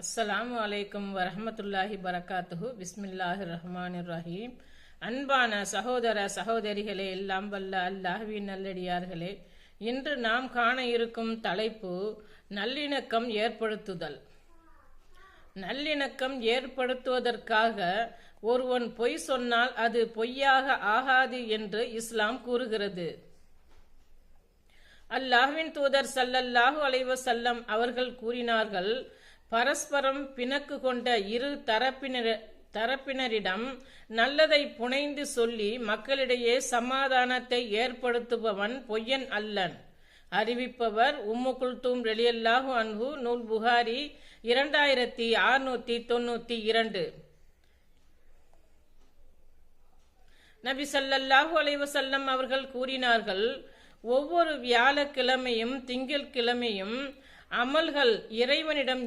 அஸ்ஸலாமு அலைக்கும் வரமத்துல்லாஹி பரக்காத்துஹு பிஸ்மில்லாஹி ரஹ்மான் ரஹீம் அன்பான சகோதர சகோதரிகளே எல்லாம் வல்ல அல்லாஹ்வின் நல்லடியார்களே இன்று நாம் காண இருக்கும் தலைப்பு நல்லிணக்கம் ஏற்படுத்துதல். நல்லிணக்கம் ஏற்படுத்துவதற்காக ஒருவன் பொய் சொன்னால் அது பொய்யாக ஆகாது என்று இஸ்லாம் கூறுகிறது. அல்லாஹ்வின் தூதர் சல்லல்லாஹு அலைவசல்லம் அவர்கள் கூறினார்கள் பரஸ்பரம் பிணக்கு கொண்ட இரு தரப்பினர் தரப்பினரிடம் நல்லதை புனைந்து சொல்லி மக்களிடையே சமாதானத்தை ஏற்படுத்துபவன் பொய்யன் அல்லன். அறிவிப்பவர் உம்மு குல்தூம் ரெலியல்லாஹு அன்ஹு நூல் புகாரி இரண்டாயிரத்தி ஆறுநூத்தி தொண்ணூத்தி இரண்டு. நபி ஸல்லல்லாஹு அலைவசல்லம் அவர்கள் கூறினார்கள் ஒவ்வொரு வியாழக்கிழமையும் திங்கட்கிழமையும் அமல்கள் இறைவனிடம்